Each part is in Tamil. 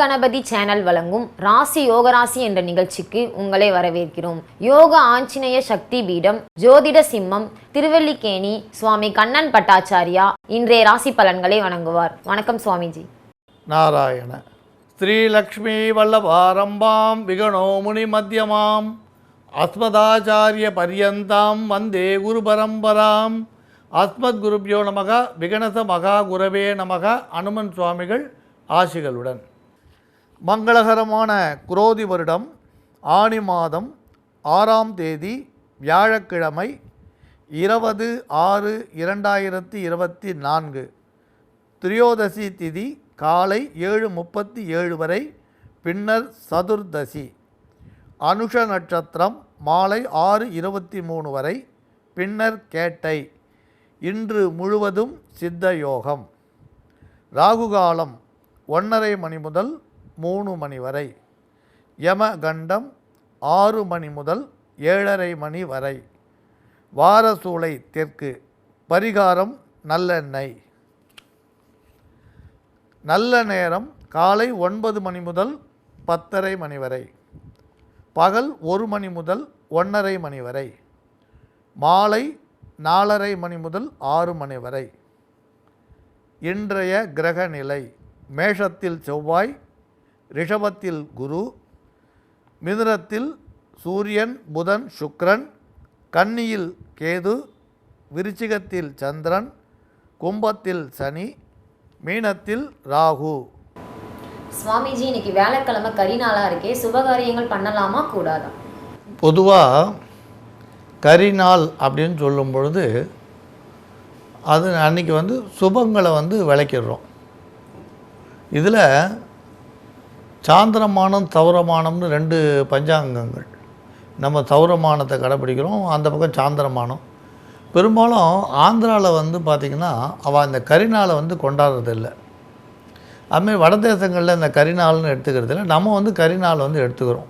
கணபதி சேனல் வழங்கும் ராசி யோகராசி என்ற நிகழ்ச்சிக்கு உங்களை வரவேற்கிறோம். யோக ஆஞ்சநேய சக்தி பீடம் ஜோதிட சிம்மம் திருவல்லிக்கேணி சுவாமி கண்ணன் பட்டாச்சாரியா இன்றைய ராசி பலன்களை வணங்குவார். வணக்கம் சுவாமிஜி. நாராயண. ஸ்ரீலக்ஷ்மி வல்லபாரம்பாம் விகணோ முனி மத்தியமாம் அஸ்மதாச்சாரிய பரியந்தாம் வந்தே குரு பரம்பராம் அஸ்மத் குருபியோ நமக விகணச மகா குரவே நமக அனுமன் சுவாமிகள் ஆசிகளுடன். மங்களகரமான குரோதி வருடம் ஆனி மாதம் ஆறாம் தேதி வியாழக்கிழமை இருபது ஆறு இரண்டாயிரத்தி இருபத்தி நான்கு. திரியோதசி திதி காலை ஏழு முப்பத்தி ஏழு வரை பின்னர் சதுர்தசி. அனுஷ நட்சத்திரம் மாலை ஆறு இருபத்தி மூணு வரை பின்னர் கேட்டை. இன்று முழுவதும் சித்த யோகம். ராகுகாலம் ஒன்றரை மணி முதல் மூணு மணி வரை. யமகண்டம் ஆறு மணி முதல் ஏழரை மணி வரை. வாரசூளை தெற்கு. பரிகாரம் நல்லெண்ணெய். நல்ல நேரம் காலை ஒன்பது மணி முதல் பத்தரை மணி வரை. பகல் ஒரு மணி முதல் ஒன்றரை மணி வரை. மாலை நாலரை மணி முதல் ஆறு மணி வரை. இன்றைய கிரக நிலை மேஷத்தில் செவ்வாய் ரிஷபத்தில் குரு மிதுனத்தில் சூரியன் புதன் சுக்கிரன் கன்னியில் கேது விருச்சிகத்தில் சந்திரன் கும்பத்தில் சனி மீனத்தில் ராகு. சுவாமிஜி இன்னைக்கு வேலைக்கிழமை கரி நாளா இருக்கே சுபகாரியங்கள் பண்ணலாமா கூடாதா? பொதுவாக கரிநாள் அப்படின்னு சொல்லும் பொழுது அது அன்றைக்கி வந்து சுபங்களை வந்து விளக்கிடுறோம். இதில் சாந்திரமானம் தௌரமானம்னு ரெண்டு பஞ்சாங்கங்கள். நம்ம தௌரமானத்தை கடைப்பிடிக்கிறோம் அந்த பக்கம் சாந்திரமானம். பெரும்பாலும் ஆந்திராவில் வந்து பார்த்திங்கன்னா அவள் அந்த கரிநாளை வந்து கொண்டாடுறது இல்லை அதுமாரி வட தேசங்களில் இந்த கரிநாள்னு எடுத்துக்கிறது இல்லை. நம்ம வந்து கரிநாள் வந்து எடுத்துக்கிறோம்.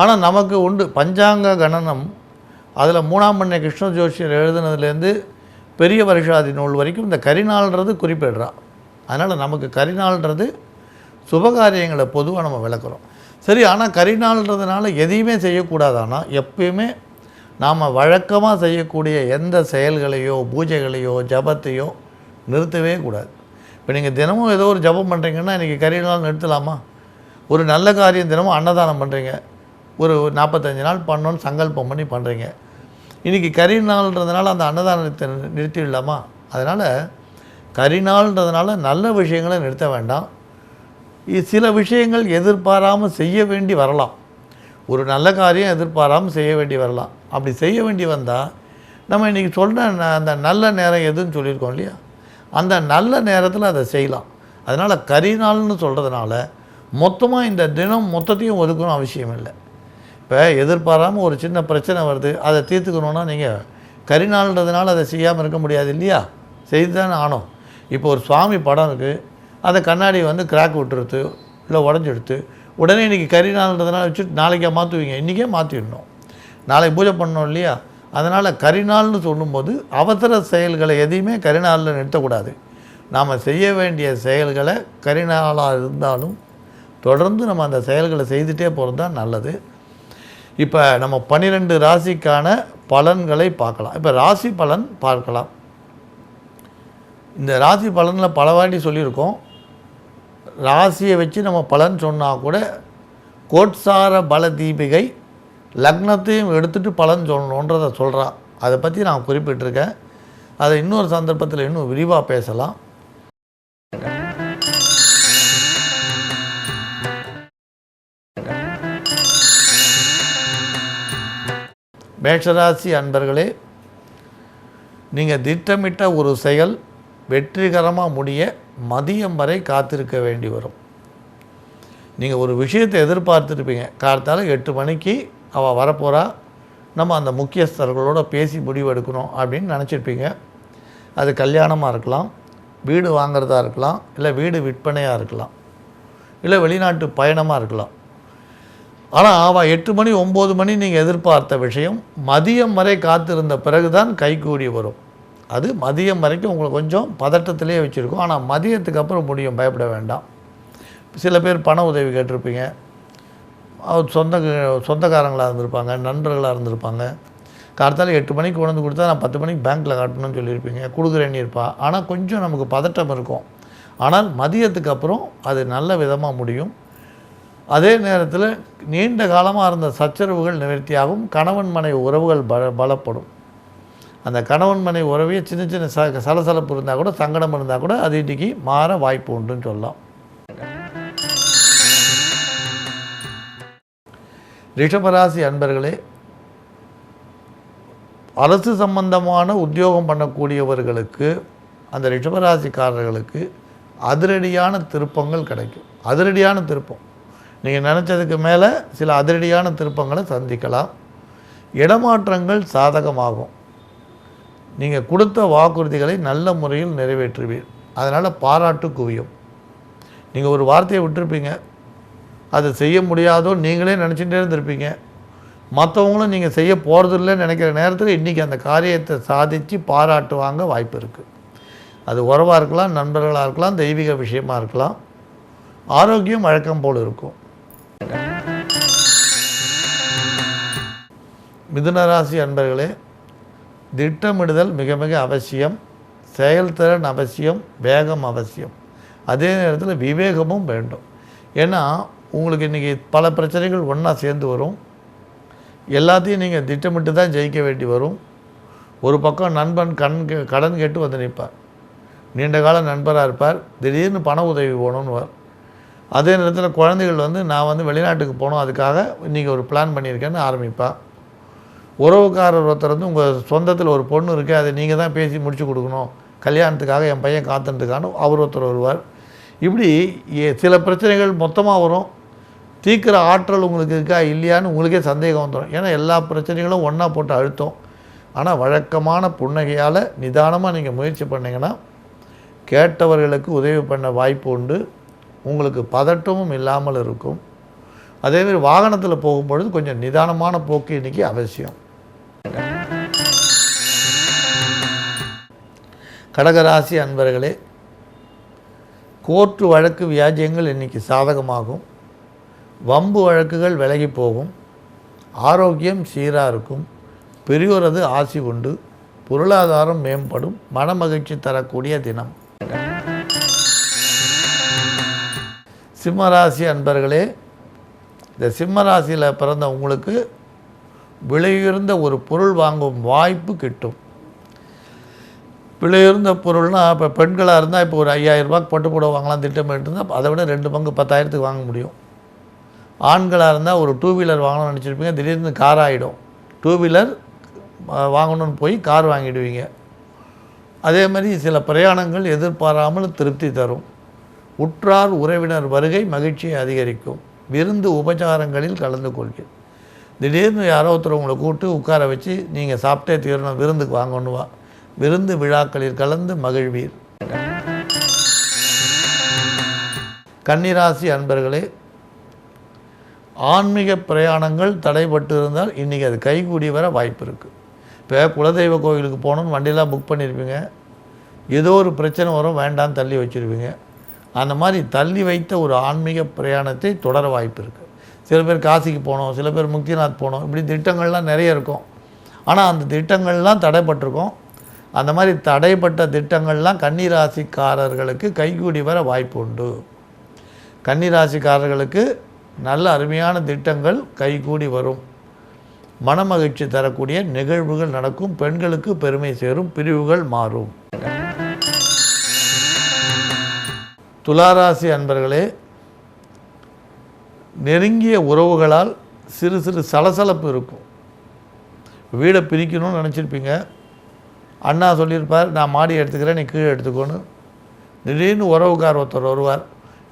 ஆனால் நமக்கு உண்டு பஞ்சாங்க கணனம் அதில் மூணாம் பண்ணை கிருஷ்ண ஜோஷியர் எழுதுனதுலேருந்து பெரிய வருஷாதி நூல் வரைக்கும் இந்த கரிநாள்ன்றது குறிப்பிடுறா. அதனால் நமக்கு கரிநாள்ன்றது சுபகாரியங்களை பொதுவாக நம்ம விளக்குறோம். சரி ஆனால் கரிநாள்ன்றதுனால எதையுமே செய்யக்கூடாதானா? எப்பயுமே நாம் வழக்கமாக செய்யக்கூடிய எந்த செயல்களையோ பூஜைகளையோ ஜபத்தையோ நிறுத்தவே கூடாது. இப்போ நீங்கள் தினமும் ஏதோ ஒரு ஜபம் பண்ணுறீங்கன்னா இன்றைக்கி கரிநாள் நிறுத்தலாமா? ஒரு நல்ல காரியம் தினமும் அன்னதானம் பண்ணுறீங்க ஒரு நாற்பத்தஞ்சு நாள் பண்ணோன்னு சங்கல்பம் பண்ணி பண்ணுறீங்க இன்றைக்கி கரிநாள்ன்றதுனால அந்த அன்னதானத்தை நிறுத்திடலாமா? அதனால் கரிநாள்ன்றதுனால நல்ல விஷயங்களை நிறுத்த வேண்டாம். சில விஷயங்கள் எதிர்பாராமல் செய்ய வேண்டி வரலாம். ஒரு நல்ல காரியம் எதிர்பாராமல் செய்ய வேண்டி வரலாம். அப்படி செய்ய வேண்டி வந்தால் நம்ம இன்றைக்கி சொல்கிற ந- அந்த நல்ல நேரம் எதுன்னு சொல்லியிருக்கோம் இல்லையா? அந்த நல்ல நேரத்தில் அதை செய்யலாம். அதனால் கரிநாள்னு சொல்கிறதுனால மொத்தமாக இந்த தினம் மொத்தத்தையும் ஒதுக்கணும் அவசியம் இல்லை. இப்போ எதிர்பாராமல் ஒரு சின்ன பிரச்சனை வருது அதை தீர்த்துக்கணுன்னா நீங்கள் கரிநாள்ன்றதுனால அதை செய்யாமல் இருக்க முடியாது இல்லையா? செய்து தானே ஆனோம் இப்போ ஒரு சுவாமி படம் இருக்குது அந்த கண்ணாடி வந்து கிராக் விட்டுருது இல்லை உடஞ்சிடுத்து உடனே இன்றைக்கி கரிநாள்ன்றதுனால வச்சு நாளைக்கே மாற்றுவீங்க இன்றைக்கே மாற்றிடணும் நாளைக்கு பூஜை பண்ணோம் இல்லையா? அதனால் கரிநாள்னு சொல்லும்போது அவசர செயல்களை எதையுமே கரிநாளில் நிறுத்தக்கூடாது. நாம் செய்ய வேண்டிய செயல்களை கரிநாளாக இருந்தாலும் தொடர்ந்து நம்ம அந்த செயல்களை செய்துட்டே போகிறது தான் நல்லது. இப்போ நம்ம பன்னிரெண்டு ராசிக்கான பலன்களை பார்க்கலாம். இப்போ ராசி பலன் பார்க்கலாம். இந்த ராசி பலனில் பல வாட்டி சொல்லியிருக்கோம். ராசியை வச்சு நம்ம பலன் சொன்னால் கூட கோட்சார பல தீபிகை லக்னத்தையும் எடுத்துகிட்டு பலன் சொல்லணுன்றதை சொல்கிறா அதை பற்றி நான் குறிப்பிட்டிருக்கேன். அதை இன்னொரு சந்தர்ப்பத்தில் இன்னும் விரிவாக பேசலாம். மேஷராசி அன்பர்களே நீங்கள் திட்டமிட்ட ஒரு செயல் வெற்றிகரமாக முடிய மதியம் வரை காத்திருக்க வேண்டி வரும். நீங்கள் ஒரு விஷயத்தை எதிர்பார்த்துருப்பீங்க. காலத்தால் எட்டு மணிக்கு அவள் வரப்போகிறா நம்ம அந்த முக்கியஸ்தர்களோட பேசி முடிவு எடுக்கணும் அப்படின்னு நினச்சிருப்பீங்க. அது கல்யாணமாக இருக்கலாம் வீடு வாங்குறதா இருக்கலாம் இல்லை வீடு விற்பனையாக இருக்கலாம் இல்லை வெளிநாட்டு பயணமாக இருக்கலாம். ஆனால் அவள் எட்டு மணி ஒம்பது மணி நீங்கள் எதிர்பார்த்த விஷயம் மதியம் வரை காத்திருந்த பிறகு தான் கைகூடி வரும். அது மதியம் வரைக்கும் உங்களுக்கு கொஞ்சம் பதட்டத்திலே வச்சுருக்கோம். ஆனால் மதியத்துக்கு அப்புறம் முடியும். பயப்பட வேண்டாம். சில பேர் பண உதவி கேட்டிருப்பீங்க. அவர் சொந்த சொந்தக்காரங்களாக இருந்திருப்பாங்க நண்பர்களாக இருந்திருப்பாங்க. கார்த்தால எட்டு மணிக்கு கொண்டு வந்து கொடுத்தா நான் பத்து மணிக்கு பேங்க்கில் காட்டணும்னு சொல்லியிருப்பீங்க. கொடுக்குறேன்னு இருப்பா. ஆனால் கொஞ்சம் நமக்கு பதட்டம் இருக்கும். ஆனால் மதியத்துக்கு அப்புறம் அது நல்ல விதமாக முடியும். அதே நேரத்தில் நீண்ட காலமாக இருந்த சச்சரவுகள் நிவர்த்தியாகும். கணவன் மனைவி உறவுகள் பல பலப்படும். அந்த கணவன் மனை உறவே சின்ன சின்ன ச சலசலப்பு இருந்தால் கூட சங்கடம் இருந்தால் கூட அது இன்றைக்கி மாற வாய்ப்பு உண்டுன்னு சொல்லலாம். ரிஷபராசி அன்பர்களே அரசு சம்பந்தமான உத்தியோகம் பண்ணக்கூடியவர்களுக்கு அந்த ரிஷபராசிக்காரர்களுக்கு அதிரடியான திருப்பங்கள் கிடைக்கும். அதிரடியான திருப்பம். நீங்கள் நினச்சதுக்கு மேலே சில அதிரடியான திருப்பங்களை சந்திக்கலாம். இடமாற்றங்கள் சாதகமாகும். நீங்கள் கொடுத்த வாக்குறுதிகளை நல்ல முறையில் நிறைவேற்றுவீர். அதனால் பாராட்டு குவியும். நீங்கள் ஒரு வார்த்தையை விட்டுருப்பீங்க. அதை செய்ய முடியாதோ நீங்களே நினச்சிட்டே இருந்திருப்பீங்க. மற்றவங்களும் நீங்கள் செய்ய போகிறதில்லன்னு நினைக்கிற நேரத்தில் இன்றைக்கி அந்த காரியத்தை சாதித்து பாராட்டுவாங்க வாய்ப்பு இருக்குது அது உறவாக இருக்கலாம் நண்பர்களாக இருக்கலாம் தெய்வீக விஷயமா இருக்கலாம். ஆரோக்கியம் வழக்கம் போல் இருக்கும். மிதுனராசி அன்பர்களே திட்டமிடுதல் மிக மிக அவசியம். செயல்திறன் அவசியம் வேகம் அவசியம். அதே நேரத்தில் விவேகமும் வேண்டும். ஏன்னா உங்களுக்கு இன்றைக்கி பல பிரச்சனைகள் ஒன்றா சேர்ந்து வரும். எல்லாத்தையும் நீங்கள் திட்டமிட்டு தான் ஜெயிக்க வேண்டி வரும். ஒரு பக்கம் நண்பன் கண் கே- கடன் கேட்டு வந்து நிற்பார். நீண்ட கால நண்பராக இருப்பார். திடீர்னு பண உதவி போகணுன்னுவார் அதே நேரத்தில் குழந்தைகள் வந்து நான் வந்து வெளிநாட்டுக்கு போகணும் அதுக்காக இன்றைக்கி ஒரு பிளான் பண்ணியிருக்கேன்னு ஆரம்பிப்பாள் உறவுக்காரர் ஒருத்தர் வந்து உங்கள் சொந்தத்தில் ஒரு பொண்ணு இருக்குது அதை நீங்கள் தான் பேசி முடிச்சு கொடுக்கணும். கல்யாணத்துக்காக என் பையன் காத்துட்டுருக்கான்னு அவர் ஒருத்தர் வருவார். இப்படி ஏ சில பிரச்சனைகள் மொத்தமாக வரும். தீர்க்கிற ஆற்றல் உங்களுக்கு இருக்கா இல்லையான்னு உங்களுக்கே சந்தேகம் வந்துடும் ஏன்னா எல்லா பிரச்சனைகளும் ஒன்றா போட்டு அழுத்தம். ஆனால் வழக்கமான புன்னகையால் நிதானமாக நீங்கள் முயற்சி பண்ணிங்கன்னா கேட்டவர்களுக்கு உதவி பண்ண வாய்ப்பு உண்டு. உங்களுக்கு பதட்டமும் இல்லாமல் இருக்கும். அதேமாதிரி வாகனத்தில் போகும்பொழுது கொஞ்சம் நிதானமான போக்கு இன்றைக்கி அவசியம். கடகராசி அன்பர்களே கோர்ட்டு வழக்கு வியாஜியங்கள் இன்றைக்கி சாதகமாகும். வம்பு வழக்குகள் விலகி போகும். ஆரோக்கியம் சீராக இருக்கும். பெரியோரது ஆசி உண்டு. பொருளாதாரம் மேம்படும். மனமகிழ்ச்சி தரக்கூடிய தினம். சிம்மராசி அன்பர்களே இந்த சிம்மராசியில் பிறந்த உங்களுக்கு விலையுயர்ந்த ஒரு பொருள் வாங்கும் வாய்ப்பு கிட்டும். விலையுயர்ந்த பொருள்னால் இப்போ பெண்களாக இருந்தால் இப்போ ஒரு ஐயாயிரரூபாய்க்கு பட்டு புடவை வாங்கலாம் திட்டமிட்டு இருந்தால் அதை விட ரெண்டு பங்கு பத்தாயிரத்துக்கு வாங்க முடியும். ஆண்களாக இருந்தால் ஒரு டூ வீலர் வாங்கணும்னு நினச்சிருப்பீங்க திடீர்னு கார் ஆகிடும் டூ வீலர் வாங்கணும்னு போய் கார் வாங்கிடுவீங்க. அதே மாதிரி சில பிரயாணங்கள் எதிர்பாராமல் திருப்தி தரும். உற்றார் உறவினர் வருகை மகிழ்ச்சியை அதிகரிக்கும். விருந்து உபச்சாரங்களில் கலந்து கொள்கிறேன். திடீர்னு யாரோ ஒருத்தர் உங்களை கூப்பிட்டு உட்கார வச்சு நீங்கள் சாப்பிட்டே தீரணும் விருந்துக்கு வாங்கணுவா விருந்து விழாக்களில் கலந்து மகிழ்வீர். கன்னிராசி அன்பர்களே ஆன்மீக பிரயாணங்கள் தடைப்பட்டு இருந்தால் இன்றைக்கி அது கைகூடி வர வாய்ப்பு இருக்குது இப்போ குலதெய்வ கோயிலுக்கு போகணுன்னு வண்டியெலாம் புக் பண்ணியிருப்பீங்க ஏதோ ஒரு பிரச்சனை வரும் வேண்டாம் தள்ளி வச்சுருப்பீங்க. அந்த மாதிரி தள்ளி வைத்த ஒரு ஆன்மீக பிரயாணத்தை தொடர வாய்ப்பு இருக்குது சில பேர் காசிக்கு போகணும் சில பேர் முக்திநாத் போகணும் இப்படி திட்டங்கள்லாம் நிறைய இருக்கும். ஆனால் அந்த திட்டங்கள்லாம் தடைப்பட்டிருக்கும். அந்த மாதிரி தடைப்பட்ட திட்டங்கள்லாம் கன்னிராசிக்காரர்களுக்கு கைகூடி வர வாய்ப்பு உண்டு. கன்னிராசிக்காரர்களுக்கு நல்ல அருமையான திட்டங்கள் கைகூடி வரும். மனமகிழ்ச்சி தரக்கூடிய நிகழ்வுகள் நடக்கும். பெண்களுக்கு பெருமை சேரும் பிரிவுகள் மாறும். துளாராசி அன்பர்களே நெருங்கிய உறவுகளால் சிறு சிறு சலசலப்பு இருக்கும். வீடை பிரிக்கணும்னு நினச்சிருப்பீங்க. அண்ணா சொல்லியிருப்பார் நான் மாடி எடுத்துக்கிறேன் நீ கீழே எடுத்துக்கோன்னு. திடீர்னு உறவுக்கார் ஒருத்தர் வருவார்.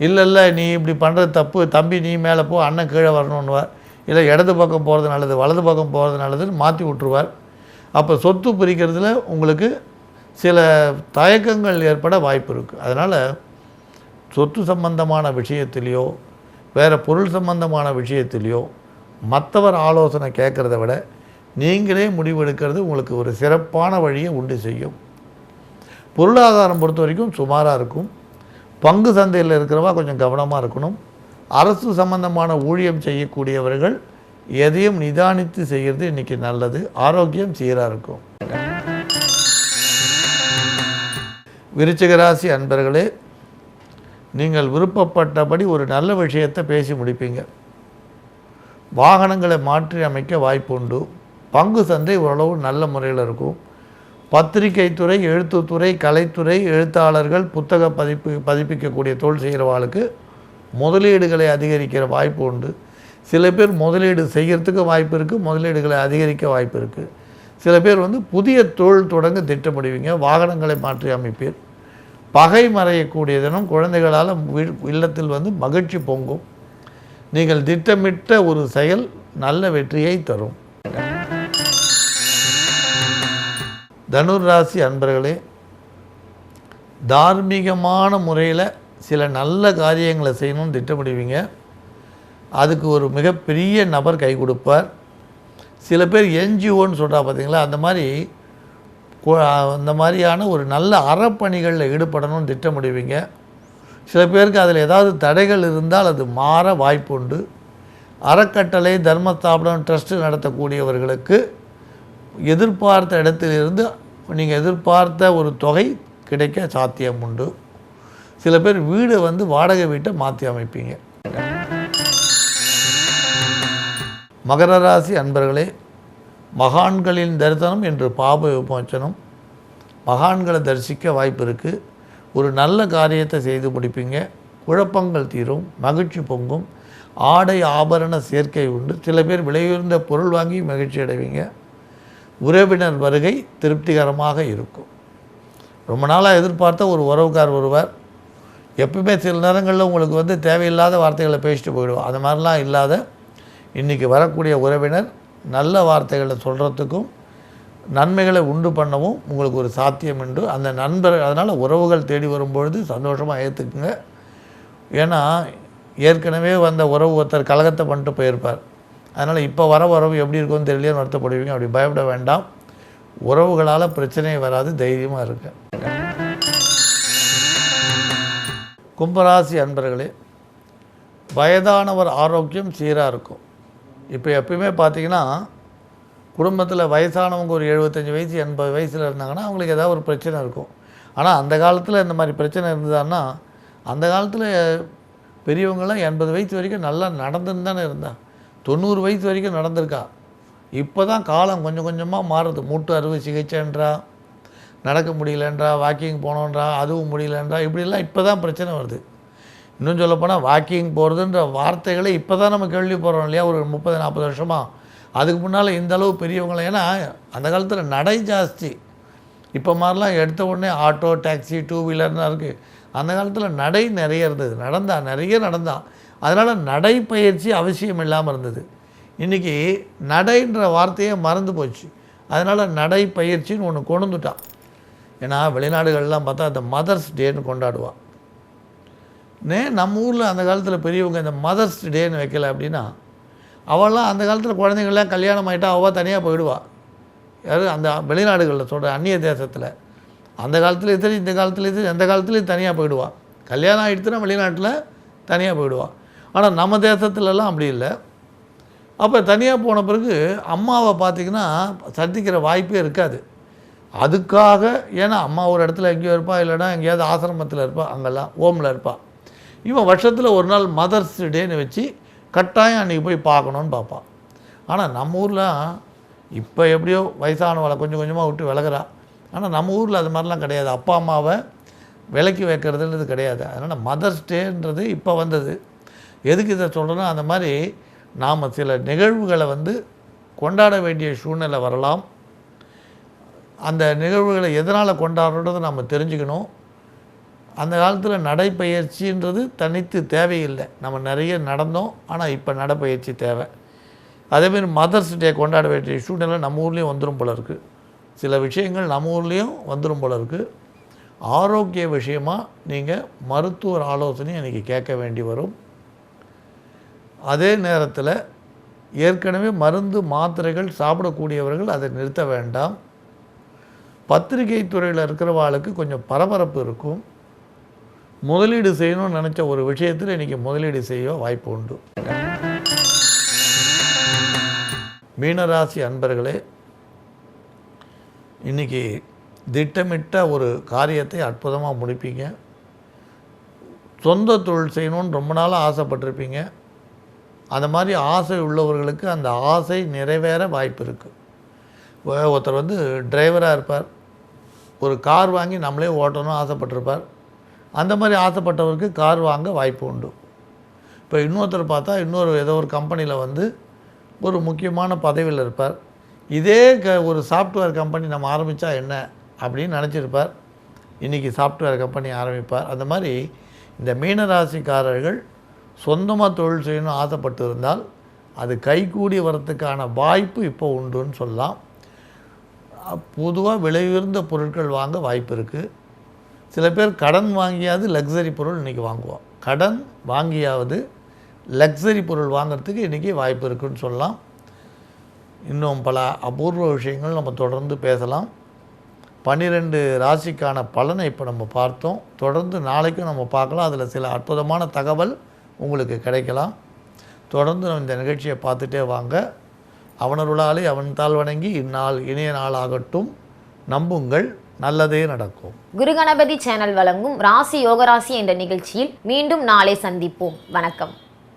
இல்லை இல்லை நீ இப்படி பண்ணுறது தப்பு. தம்பி நீ மேலே போ அண்ணன் கீழே வரணுன்னுவார் இல்லை இடது பக்கம் போகிறது நல்லது வலது பக்கம் போகிறது நல்லதுன்னு மாற்றி விட்ருவார் அப்போ சொத்து பிரிக்கிறதுல உங்களுக்கு சில தயக்கங்கள் ஏற்பட வாய்ப்பு இருக்குது அதனால் சொத்து சம்பந்தமான விஷயத்திலையோ வேறு பொருள் சம்பந்தமான விஷயத்திலையோ மற்றவர் ஆலோசனை கேட்குறத விட நீங்களே முடிவெடுக்கிறது உங்களுக்கு ஒரு சிறப்பான வழியை உண்டு செய்யும். பொருளாதாரம் பொறுத்த வரைக்கும் சுமாராக இருக்கும். பங்கு சந்தையில் இருக்கிறவா கொஞ்சம் கவனமாக இருக்கணும். அரசு சம்பந்தமான ஊழியம் செய்யக்கூடியவர்கள் எதையும் நிதானித்து செய்கிறது இன்றைக்கி நல்லது. ஆரோக்கியம் சீராக இருக்கும். விருச்சிகராசி அன்பர்களே நீங்கள் விருப்பப்பட்டபடி ஒரு நல்ல விஷயத்தை பேசி முடிப்பீங்க. வாகனங்களை மாற்றி அமைக்க வாய்ப்புண்டு. பங்கு சந்தை ஓரளவு நல்ல முறையில் இருக்கும். பத்திரிகை துறை எழுத்துத்துறை கலைத்துறை எழுத்தாளர்கள் புத்தக பதிப்பு பதிப்பிக்கக்கூடிய தொழில் செய்கிறவாளுக்கு முதலீடுகளை அதிகரிக்கிற வாய்ப்பு உண்டு. சில பேர் முதலீடு செய்கிறதுக்கு வாய்ப்பு இருக்குது முதலீடுகளை அதிகரிக்க வாய்ப்பு இருக்குது சில பேர் வந்து புதிய தொழில் தொடங்க திட்டமிடுவீங்க வாகனங்களை மாற்றி அமைப்பீர். பகை மறையக்கூடிய தினம் குழந்தைகளால் இல்லத்தில் வந்து மகிழ்ச்சி பொங்கும். நீங்கள் திட்டமிட்ட ஒரு செயல் நல்ல வெற்றியை தரும். தனுர் ராசி அன்பர்களே தார்மீகமான முறையில் சில நல்ல காரியங்களை செய்யணும்னு திட்டமிடுவீங்க. அதுக்கு ஒரு மிகப்பெரிய நபர் கை கொடுப்பார். சில பேர் என்ஜிஓன்னு சொல்கிறா பார்த்தீங்களா அந்த மாதிரி இந்த அந்த மாதிரியான ஒரு நல்ல அறப்பணிகளில் ஈடுபடணும்னு திட்டமிடுவீங்க. சில பேருக்கு அதில் ஏதாவது தடைகள் இருந்தால் அது மாற வாய்ப்புண்டு. அறக்கட்டளை தர்மஸ்தாபனம் ட்ரஸ்ட்டு நடத்தக்கூடியவர்களுக்கு எதிர்பார்த்த இடத்திலிருந்து நீங்கள் எதிர்பார்த்த ஒரு தொகை கிடைக்க சாத்தியம் உண்டு சில பேர் வீடு வந்து வாடகை வீட்டை மாற்றி அமைப்பீங்க. மகர ராசி அன்பர்களே மகான்களின் தரிசனம் என்று பாப விமோச்சனம் மகான்களை தரிசிக்க வாய்ப்பு இருக்குது ஒரு நல்ல காரியத்தை செய்து முடிப்பீங்க. குழப்பங்கள் தீரும் மகிழ்ச்சி பொங்கும். ஆடை ஆபரண சேர்க்கை உண்டு. சில பேர் விலையுயர்ந்த பொருள் வாங்கி மகிழ்ச்சி அடைவீங்க. உறவினர் வருகை திருப்திகரமாக இருக்கும். ரொம்ப நாளாக எதிர்பார்த்த ஒரு உறவுக்கார் வருவார். எப்பவுமே சில நேரங்களில் உங்களுக்கு வந்து தேவையில்லாத வார்த்தைகளை பேசிட்டு போயிடுவோம் அது மாதிரிலாம் இல்லாத இன்றைக்கி வரக்கூடிய உறவினர் நல்ல வார்த்தைகளை சொல்கிறதுக்கும் நன்மைகளை உண்டு பண்ணவும் உங்களுக்கு ஒரு சாத்தியம் உண்டு. அந்த நண்பர் அதனால் உறவுகள் தேடி வரும்பொழுது சந்தோஷமாக ஏற்றுக்குங்க ஏன்னா ஏற்கனவே வந்த உறவு ஒருத்தர் கலகத்தை பண்ணிட்டு போயிருப்பார். அதனால் இப்போ வர உறவு எப்படி இருக்கும்னு தெரியலையே வருத்தப்படுவீங்க அப்படி பயப்பட வேண்டாம். உறவுகளால் பிரச்சனை வராது தைரியமாக இருங்க. கும்பராசி அன்பர்களே வயதானவர் ஆரோக்கியம் சீராக இருக்கும். இப்போ எப்பயுமே பார்த்தீங்கன்னா குடும்பத்தில் வயசானவங்க ஒரு எழுபத்தஞ்சி வயசு எண்பது வயசில் இருந்தாங்கன்னா அவங்களுக்கு ஏதாவது ஒரு பிரச்சனை இருக்கும். ஆனால் அந்த காலத்தில் இந்த மாதிரி பிரச்சனை இருந்ததுன்னா அந்த காலத்தில் பெரியவங்களாம் எண்பது வயசு வரைக்கும் நல்லா நடந்துன்னு தானே இருந்தா. தொண்ணூறு வயசு வரைக்கும் நடந்திருக்கா. இப்போ தான் காலம் கொஞ்சம் கொஞ்சமாக மாறுது. மூட்டு அறுவை சிகிச்சைன்றா நடக்க முடியலன்றா வாக்கிங் போனோன்றா அதுவும் முடியலன்றா இப்படிலாம் இப்போ தான் பிரச்சனை வருது. இன்னும் சொல்லப்போனால் வாக்கிங் போகிறதுன்ற வார்த்தைகளை இப்போ தான் நம்ம கேள்விப்படுறோம் இல்லையா? ஒரு முப்பது நாற்பது வருஷமாக அதுக்கு முன்னால் இந்த அளவு பெரியவங்கள ஏன்னா அந்த காலத்தில் நடை ஜாஸ்தி. இப்போ மாதிரிலாம் எடுத்த உடனே ஆட்டோ டாக்ஸி டூ வீலர்லாம் இருக்குது அந்த காலத்தில் நடை நிறைய இருந்தது. நடந்தா நிறைய நடந்தா அதனால் நடைப்பயிற்சி அவசியம் இல்லாமல் இருந்தது. இன்றைக்கி நடைன்ற வார்த்தையே மறந்து போச்சு. அதனால் நடைப்பயிற்சின்னு ஒன்று கொண்டு வந்துட்டான். ஏன்னா வெளிநாடுகள்லாம் பார்த்தா அந்த மதர்ஸ் டேன்னு கொண்டாடுவான். நே நம்ம ஊரில் அந்த காலத்தில் பெரியவங்க இந்த மதர்ஸ் டேன்னு வைக்கல அப்படின்னா அவள்லாம் அந்த காலத்தில் குழந்தைங்கள்லாம் கல்யாணம் ஆகிட்டா அவள் தனியாக போயிடுவா. யார்? அந்த வெளிநாடுகளில் சொல்கிற அந்நிய தேசத்தில். அந்த காலத்தில் இது இந்த காலத்தில் இது எந்த காலத்துலேயும் தனியாக போயிடுவா. கல்யாணம் ஆகிடுச்சுன்னா வெளிநாட்டில் தனியாக போயிடுவா. ஆனால் நம்ம தேசத்துலலாம் அப்படி இல்லை. அப்போ தனியாக போன பிறகு அம்மாவை பார்த்திங்கன்னா சந்திக்கிற வாய்ப்பே இருக்காது. அதுக்காக ஏன்னா அம்மா ஒரு இடத்துல எங்கேயோ இருப்பா இல்லைன்னா எங்கேயாவது ஆசிரமத்தில் இருப்பாள் அங்கெல்லாம் ஓமில் இருப்பாள் இவன் வருஷத்தில் ஒரு நாள் மதர்ஸ் டேன்னு வச்சு கட்டாயம் அன்றைக்கி போய் பார்க்கணுன்னு பார்ப்பான். ஆனால் நம்ம ஊரில் இப்போ எப்படியோ வயசானவளை கொஞ்சம் கொஞ்சமாக விட்டு விலகிறா. ஆனால் நம்ம ஊரில் அது மாதிரிலாம் கிடையாது. அப்பா அம்மாவை விலக்கி வைக்கிறதுன்றது கிடையாது. அதனால் மதர்ஸ் டேன்றது இப்போ வந்தது. எதுக்கு இதை சொல்கிறேன்னா அந்த மாதிரி நாம் சில நிகழ்வுகளை வந்து கொண்டாட வேண்டிய சூழ்நிலை வரலாம். அந்த நிகழ்வுகளை எதனால் கொண்டாடுறதை நம்ம தெரிஞ்சுக்கணும். அந்த காலத்தில் நடைப்பயிற்சின்றது தனித்து தேவையில்லை. நம்ம நிறைய நடந்தோம் ஆனால் இப்போ நடைப்பயிற்சி தேவை. அதேமாரி மதர்ஸ் டே கொண்டாட வேண்டிய சூழ்நிலை நம்ம ஊர்லேயும் வந்துடும் போல இருக்குது சில விஷயங்கள் நம்ம ஊர்லேயும் வந்துடும் போல இருக்குது ஆரோக்கிய விஷயமாக நீங்கள் மருத்துவர் ஆலோசனை இன்றைக்கி கேட்க வேண்டி வரும். அதே நேரத்தில் ஏற்கனவே மருந்து மாத்திரைகள் சாப்பிடக்கூடியவர்கள் அதை நிறுத்த வேண்டாம். பத்திரிகை துறையில் இருக்கிறவாளுக்கு கொஞ்சம் பரபரப்பு இருக்கும். முதலீடு செய்யணும்னு நினச்ச ஒரு விஷயத்தில் இன்றைக்கி முதலீடு செய்ய வாய்ப்பு உண்டு. மீனராசி அன்பர்களே இன்றைக்கி திட்டமிட்ட ஒரு காரியத்தை அற்புதமாக முடிப்பீங்க. சொந்த தொழில் செய்யணும்னு ரொம்ப நாளாக ஆசைப்பட்டிருப்பீங்க. அந்த மாதிரி ஆசை உள்ளவர்களுக்கு அந்த ஆசை நிறைவேற வாய்ப்பு இருக்குது ஒருத்தர் வந்து டிரைவராக இருப்பார். ஒரு கார் வாங்கி நம்மளே ஓட்டணும்னு ஆசைப்பட்டிருப்பார். அந்த மாதிரி ஆசைப்பட்டவருக்கு கார் வாங்க வாய்ப்பு உண்டு. இப்போ இன்னொருத்தர் பார்த்தா இன்னொரு ஏதோ ஒரு கம்பெனியில் வந்து ஒரு முக்கியமான பதவியில் இருப்பார். இதே க ஒரு சாஃப்ட்வேர் கம்பெனி நம்ம ஆரம்பித்தா என்ன அப்படின்னு நினச்சிருப்பார். இன்றைக்கி சாஃப்ட்வேர் கம்பெனி ஆரம்பிப்பார். அந்த மாதிரி இந்த மீனராசிக்காரர்கள் சொந்தமாக தொழில் செய்யணும்னு ஆசைப்பட்டு இருந்தால் அது கைகூடி வரத்துக்கான வாய்ப்பு இப்போ உண்டுன்னு சொல்லலாம். பொதுவாக விலை உயர்ந்த பொருட்கள் வாங்க வாய்ப்பு இருக்குது சில பேர் கடன் வாங்கியாவது லக்ஸரி பொருள் இன்றைக்கி வாங்குவோம். கடன் வாங்கியாவது லக்ஸரி பொருள் வாங்குறதுக்கு இன்றைக்கி வாய்ப்பு இருக்குன்னு சொல்லலாம். இன்னும் பல அபூர்வ விஷயங்கள் நம்ம தொடர்ந்து பேசலாம். பன்னிரெண்டு ராசிக்கான பலனை இப்போ நம்ம பார்த்தோம். தொடர்ந்து நாளைக்கும் நம்ம பார்க்கலாம். அதில் சில அற்புதமான தகவல் உங்களுக்கு கிடைக்கலாம். தொடர்ந்து நம்ம இந்த நிகழ்ச்சியை பார்த்துட்டே வாங்க. அவனருளாலே அவன் தாழ் வணங்கி இந்நாள் இனிய நாள் ஆகட்டும் நம்புங்கள். நல்லதே நடக்கும். குரு கணபதி சேனல் வழங்கும் ராசி யோகராசி என்ற நிகழ்ச்சியில் மீண்டும் நாளை சந்திப்போம். வணக்கம்.